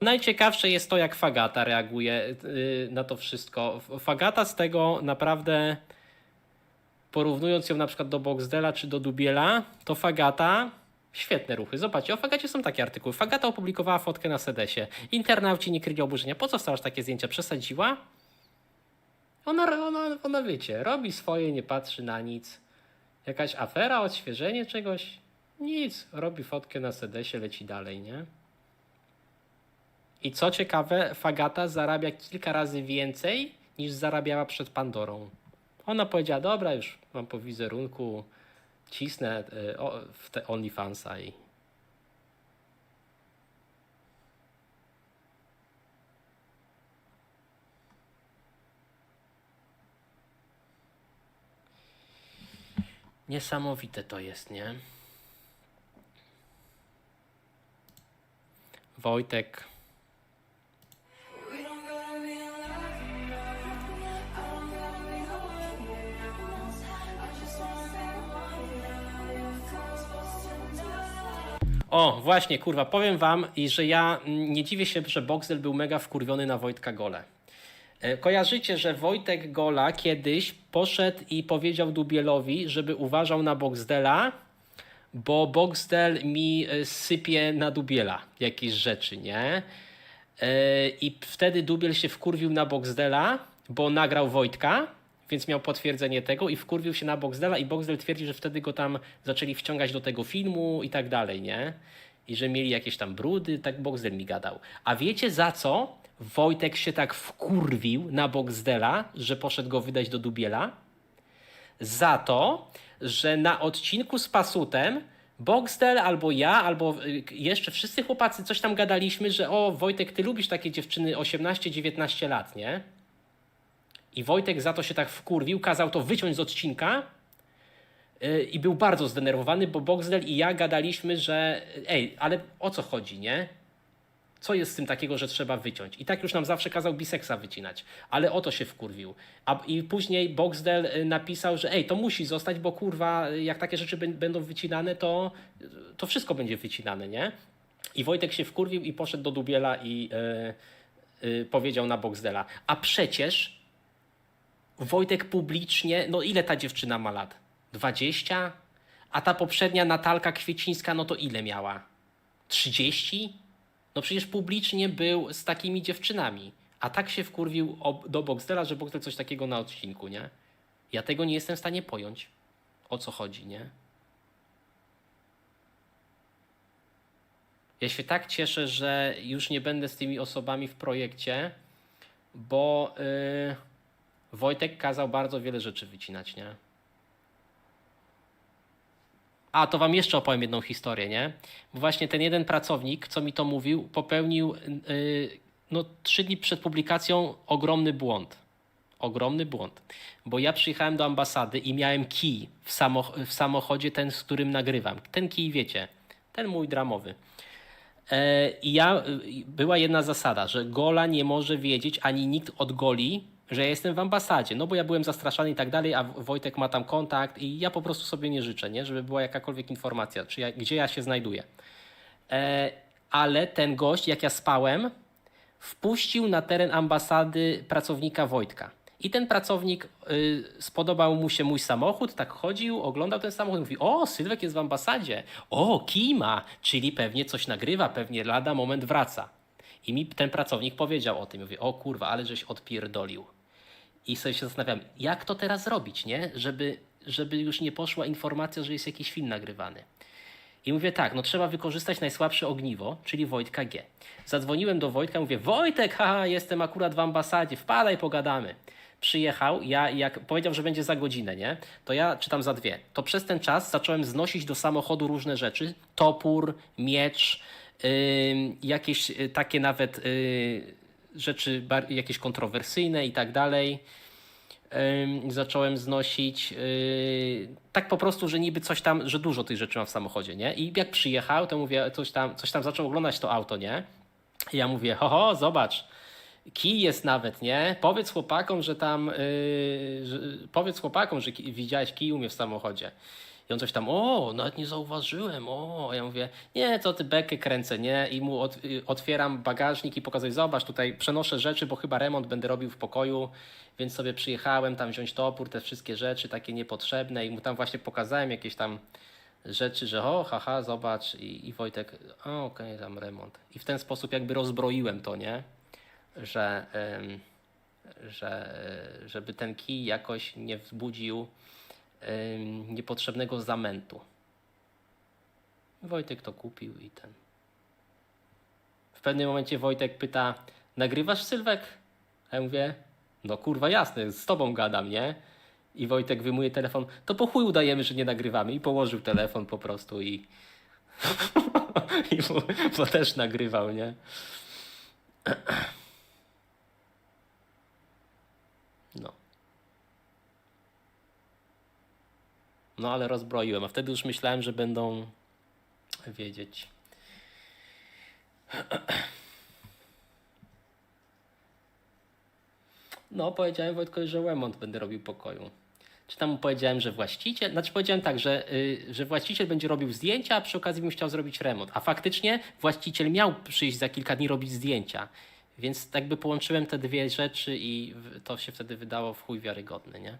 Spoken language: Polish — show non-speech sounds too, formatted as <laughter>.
Najciekawsze jest to, jak Fagata reaguje yy, na to wszystko. Fagata z tego naprawdę, porównując ją na przykład do Boxdela czy do Dubiela, to Fagata świetne ruchy. Zobaczcie, o Fagacie są takie artykuły. Fagata opublikowała fotkę na Sedesie. Internauci nie kryli oburzenia. Po co wstałaś takie zdjęcia? Przesadziła? Ona, ona, ona wiecie, robi swoje, nie patrzy na nic. Jakaś afera, odświeżenie czegoś? Nic. Robi fotkę na Sedesie, leci dalej, nie? I co ciekawe, Fagata zarabia kilka razy więcej niż zarabiała przed Pandorą. Ona powiedziała, dobra, już mam po wizerunku, cisnę o, w te OnlyFansa i Niesamowite to jest, nie? Wojtek. O, właśnie, kurwa, powiem wam, że ja nie dziwię się, że Boxel był mega wkurwiony na Wojtka Gole. E, Kojarzycie, że Wojtek Gola kiedyś poszedł i powiedział Dubielowi, żeby uważał na Boxdela, bo Boxdel mi e, sypie na Dubiela jakieś rzeczy, nie? E, I wtedy Dubiel się wkurwił na Boxdela, bo nagrał Wojtka, więc miał potwierdzenie tego i wkurwił się na Boxdela i Boxdel twierdzi, że wtedy go tam zaczęli wciągać do tego filmu i tak dalej, nie? I że mieli jakieś tam brudy, tak Boxdel mi gadał. A wiecie za co Wojtek się tak wkurwił na Boxdela, że poszedł go wydać do Dubiela? Za to, że na odcinku z Pasutem Boxdel albo ja, albo y, jeszcze wszyscy chłopacy coś tam gadaliśmy, że o Wojtek, ty lubisz takie dziewczyny 18-19 lat, nie? I Wojtek za to się tak wkurwił, kazał to wyciąć z odcinka yy, i był bardzo zdenerwowany, bo Boxdel i ja gadaliśmy, że ej, ale o co chodzi, nie? Co jest z tym takiego, że trzeba wyciąć? I tak już nam zawsze kazał biseksa wycinać, ale o to się wkurwił. A, I później Boxdel y, napisał, że ej, to musi zostać, bo kurwa, jak takie rzeczy bę- będą wycinane, to, to wszystko będzie wycinane, nie? I Wojtek się wkurwił i poszedł do Dubiela i yy, yy, powiedział na Boxdela. A przecież Wojtek publicznie, no ile ta dziewczyna ma lat? 20? A ta poprzednia Natalka Kwiecińska, no to ile miała? 30? No przecież publicznie był z takimi dziewczynami. A tak się wkurwił ob- do Boxdela, że Boxdel coś takiego na odcinku, nie? Ja tego nie jestem w stanie pojąć. O co chodzi, nie? Ja się tak cieszę, że już nie będę z tymi osobami w projekcie, bo yy, Wojtek kazał bardzo wiele rzeczy wycinać, nie? A, to wam jeszcze opowiem jedną historię, nie? Bo właśnie ten jeden pracownik, co mi to mówił, popełnił yy, no, trzy dni przed publikacją ogromny błąd. Ogromny błąd. Bo ja przyjechałem do ambasady i miałem kij w, samoch- w samochodzie, ten, z którym nagrywam. Ten kij, wiecie, ten mój dramowy. E, I ja, y, była jedna zasada, że Gola nie może wiedzieć, ani nikt od Goli, że ja jestem w ambasadzie, no bo ja byłem zastraszany i tak dalej, a Wojtek ma tam kontakt i ja po prostu sobie nie życzę, nie? żeby była jakakolwiek informacja, czy ja, gdzie ja się znajduję. E, ale ten gość, jak ja spałem, wpuścił na teren ambasady pracownika Wojtka. I ten pracownik y, spodobał mu się mój samochód, tak chodził, oglądał ten samochód, mówi: O, Sylwek jest w ambasadzie. O, Kima, czyli pewnie coś nagrywa, pewnie lada moment wraca. I mi ten pracownik powiedział o tym. Mówi: O kurwa, ale żeś odpierdolił. I sobie się zastanawiam, jak to teraz robić, nie? Żeby, żeby już nie poszła informacja, że jest jakiś film nagrywany. I mówię tak, no trzeba wykorzystać najsłabsze ogniwo, czyli Wojtka G. Zadzwoniłem do Wojtka, mówię, Wojtek, haha, jestem akurat w ambasadzie, wpadaj, pogadamy. Przyjechał, ja jak powiedział, że będzie za godzinę, nie? To ja czytam za dwie. To przez ten czas zacząłem znosić do samochodu różne rzeczy. Topór, miecz, ym, jakieś y, takie nawet y, rzeczy jakieś kontrowersyjne i tak dalej. Zacząłem znosić yy, tak po prostu, że niby coś tam, że dużo tych rzeczy mam w samochodzie, nie? I jak przyjechał, to mówię, coś tam, coś tam zaczął oglądać to auto, nie? I ja mówię, ho, ho, zobacz, kij jest nawet, nie? Powiedz chłopakom, że tam, yy, że, powiedz chłopakom, że ki- widziałeś kij u mnie w samochodzie. I on coś tam, o, nawet nie zauważyłem, o. Ja mówię, nie, co ty bekę kręcę, nie? I mu ot, y, otwieram bagażnik i pokazuję, zobacz, tutaj przenoszę rzeczy, bo chyba remont będę robił w pokoju, więc sobie przyjechałem tam wziąć topór, te wszystkie rzeczy takie niepotrzebne i mu tam właśnie pokazałem jakieś tam rzeczy, że o, haha, zobacz i, i Wojtek, okej, tam remont. I w ten sposób jakby rozbroiłem to, nie? Że, em, że e, żeby ten kij jakoś nie wzbudził niepotrzebnego zamętu. Wojtek to kupił i ten. W pewnym momencie Wojtek pyta, nagrywasz Sylwek? A ja mówię, no kurwa jasne, z tobą gadam, nie? I Wojtek wyjmuje telefon, to po chuj udajemy, że nie nagrywamy. I położył telefon po prostu i... <laughs> I bo, bo też nagrywał, nie? <clears throat> No. No ale rozbroiłem, a wtedy już myślałem, że będą wiedzieć. No, powiedziałem Wojtkowi, że remont będę robił pokoju. Czy tam powiedziałem, że właściciel, znaczy powiedziałem tak, że, y, że właściciel będzie robił zdjęcia, a przy okazji bym chciał zrobić remont. A faktycznie właściciel miał przyjść za kilka dni robić zdjęcia. Więc tak by połączyłem te dwie rzeczy i to się wtedy wydało w chuj wiarygodne, nie?